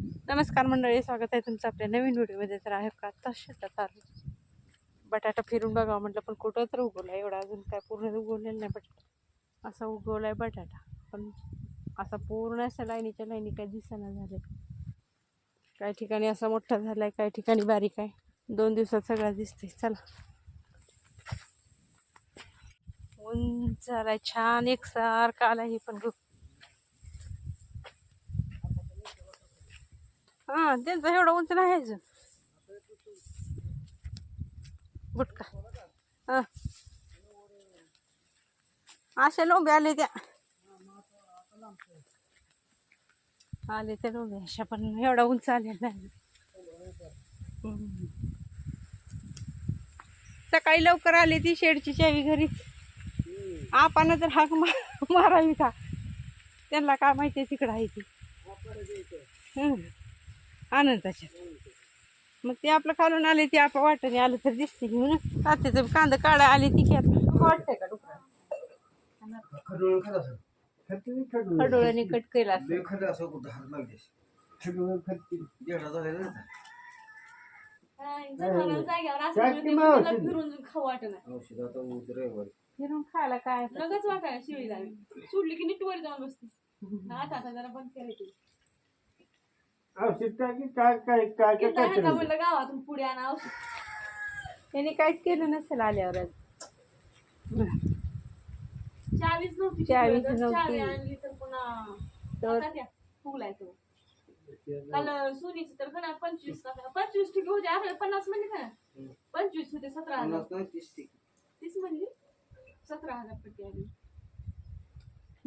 नमस्कार मंडळी स्वागत आहे तुमचं आपल्या नवीन व्हिडिओमध्ये. तर आहे का? आता शेतात आलो. बटाटा फिरून बघावं म्हटलं पण कुठं तर उगवला एवढा अजून काय पूर्ण उगवलेलं नाही बटाटा असा उगवला आहे बटाटा. पण असा पूर्ण अशा लाईनीच्या लाईनी काय दिसेना झाले काही ठिकाणी असा मोठा झाला आहे काही ठिकाणी बारीक आहे. दोन दिवसात सगळा दिसते चला. ऊन झालाय छान एकसारखा आला ही पण हा त्यांचा एवढा उंच नाही अजून. गुटका हा. अशा लोंबे आले त्या. आले त्या लोंबे अशा पण एवढा उंच आलेला नाही. सकाळी लवकर आली ती शेडची चावी घरी. आपण तर हाक मार मारावी का? त्यांना काय माहिती तिकडं आहे ती. हम्म. आनंदाच्या मग ते आपलं खालून आले ते आपण वाटणे आलं तर दिसते घेऊन. तात्याचं कांदा काढा आली ती की आता. वाटतंय का डुकरा? खडोळ्याने कट केला? फिरून खायला काय? लगच वाटायला शिळी जावी. सोडली की नीट वर जाऊन बसते. आता आता जरा बंद करायची औषध काय की काय काय काय काय म्हणलं गावातून पुढे आणा औषध. त्यांनी काहीच केलं नसेल आल्यावर. आज. चावीच नव्हती चावीच शिकवत. नव्हती. चावी आणली तर पुन्हा तर आता त्या फुगलाय तो. काल सोनीचं तर पंचवीस पंचवीस ठिके होते आपल्याला पन्नास म्हणले का पंचवीस होते सतरा हजार. पन्नास नाही तीस टिक. तीस म्हणली सतरा हजार पट्टी आली.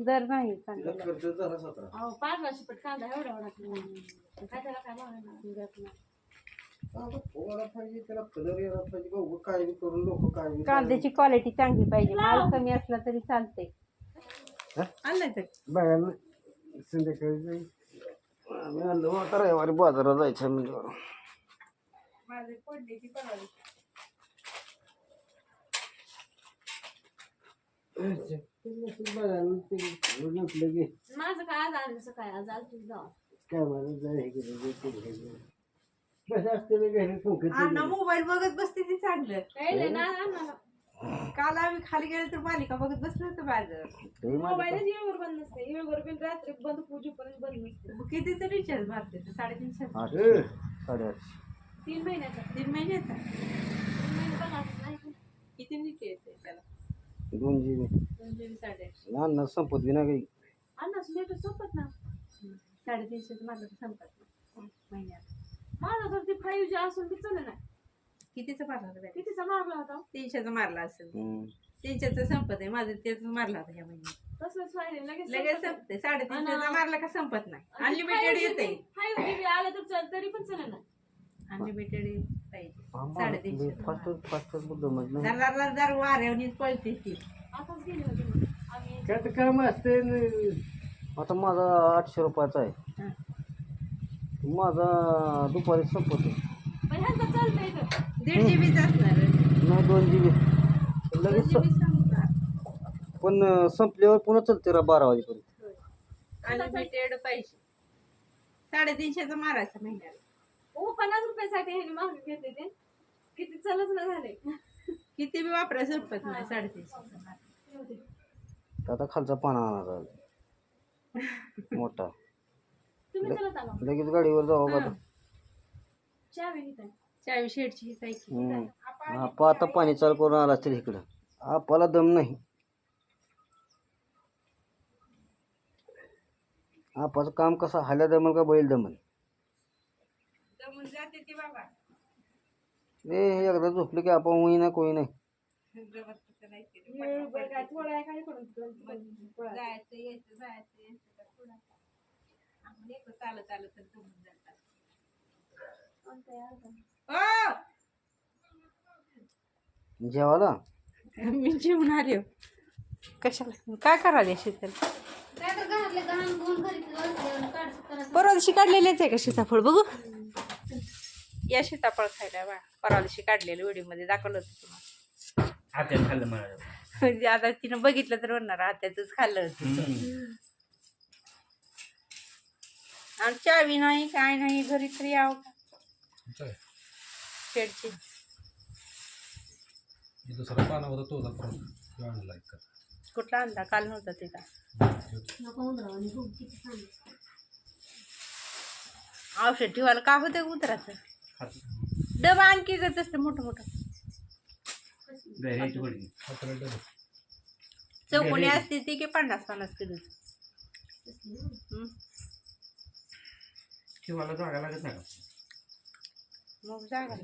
दर नाही तिला चांगला खर्च झाला सतरा. अहो पाचशे पट कांदा एवढा एवढा किलो. काय त्याला काय मागणार आता पोहायला पाहिजे त्याला कलर यायला पाहिजे. का उभं काय बी करून लोक काय बी कांद्याची क्वालिटी चांगली पाहिजे. माल कमी असला तरी चालते आणलाय तर. बघायला संध्याकाळी जाईल आम्ही आणलं मग आता रविवारी बाजारात जायचं म्हणजे माझे माझं काय आज सकाळी? आज आलं तुझं जाय हे हे असतं घरी अण्णा मोबाईल बघत बसते ती चांगलं ना काल आम्ही खाली गेलो तर मालिका बघत बसलो होतो बाजार मोबाईलच येळवर बंद नसते. येळवर रात्री बंद पूजेपर्यंत बंद नसते. कितीचं रिचार्ज मारते ते? साडेतीनशे तीन महिन्याचा. तीन महिन्याचा? तीन महिने पण असं नाही? किती नीट येते त्याला? दोन जी बी दोन जीबी साडेआठशे अन्न संपत बी ना काही. अन्नाच नेट सोपत ना. माझं तर संपत नाही. महिन्यात. माझा तर ते फाईव्ह जी असून बी चाललं नाही. कितीचं मारला होता? कितीचा मारला होता? तीनशेचं मारला असेल. हम्म. तीनशेचं संपत आहे. माझं तेच मारला होता ह्या महिन्यात. तसंच व्हायला लगेच लगेच संपते साडेतीनशेचा आणि- मारला का संपत नाही. अनलिमिटेड येते फाईव्ह जी बी आलं तर चल तरी पण चालेल ना अनलिमिटेड साडेतीनशे दर दर दर दर पळते ती. आताच गेले होते मी. आम्ही काय काम असते आता माझा आठशे रुपयाचा आहे. हं. माझा दुपारी संपतो पण ह्यांचं चालतंय तर दीड जीबीच असणार. नाही दोन जी बी लगेच संपणार. पण अं, संपल्यावर पुन्हा चलते रा बारा वाजेपर्यंत. अनलिमिटेड पैसे. साडेतीनशेचा मारायचा महिन्याला. हो पन्नास रुपयासाठी ह्यांनी मागे घेतले ते. किती चलच ना झाले. किती बी वापरा संपत नाही मार. आता खालचा पाना आणायचा मोठा. तुम्ही चलत लगेच गाडीवर जावं का आता? चहा घेताय चावी शेडची ही काय की. हम्म. आपा आता पाणी चालू करून आला असतील इकडं. आपाला दम नाही. आपाचं काम कसं? हाल्या दमल का बैल दमल जमून जाते ती बाबा. ए एकदा झोपले की आपण होई ना कोई नाही! जेवायला? मी जेवून आले. कशाला? काय करायला शीतल? काय तर घरातले गहन गुण घरी परवा दिवशी काढलेलेच आहे का सीताफळ? बघू. या सीताफळ खायला बा. परवा दिवशी काढलेलं व्हिडिओमध्ये दाखवलं होतं तुम्हाला. हात्यात खाल्लं मला म्हणजे आता तिनं बघितलं तर म्हणणार आत्याच खाल्लं होतं. आणि चावी नाही काय नाही घरी तरी यावं का. शेडची. हे दुसरा पाना होता तो होता परत तो आणला एक. कुठला आणला? काल नव्हता तिथं औषध ठेवायला का होतं उतराचं डबा आणखी करत असते मोठं मोठं. चौकोनी असते ती की पन्नास पन्नास किलोचं. हं? ठेवायला जागा लागत नाही का? मग जागा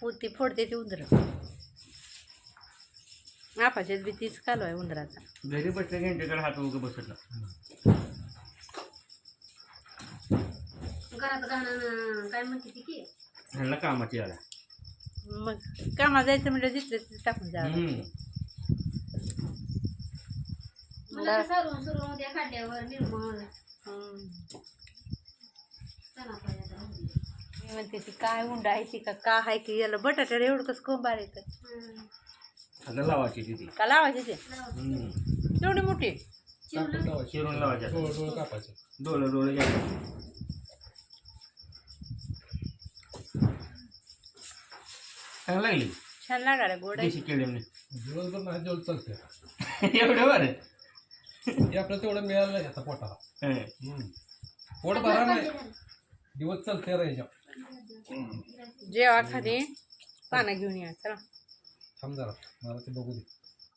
पोती फोडते ती उंदर. आपाच्यात बी तीच कालो आहे उंदराचा. घरी बसल्या घंटेकडे हात उगं बसला घरात गाणं काय म्हणते ती की? ह्यांना कामाची आला मग कामा जायचं म्हणजे जिथलं तिथं टाकून जावं मला सरून सरून त्या काढल्यावर निर्मळ. हं. चला पाहिजे आता. मी म्हणते ती काय उंडायची का का आहे की याला बटाट्याला एवढं कसं कोंबार येतं हं. लावायची तिथे. का लावायचे ते. एवढी मोठी? लावायचे चिरून लावायचे डोळ डोळ कापायचे. डोळं डोळं घ्यायचं. चांगलं लागली. छान लागायला गोड आहे. देशी केळी दिवसभर नाही चालते एवढं बरं? हे आपल्याला तेवढं मिळालं नाही आता पोटाला. हं. हम्म. पोट भरा नाही. दिवस चालते राहायच्या जेव्हा खाली. पानं घेऊन या चला. थांब जरा मला ते बघू दे.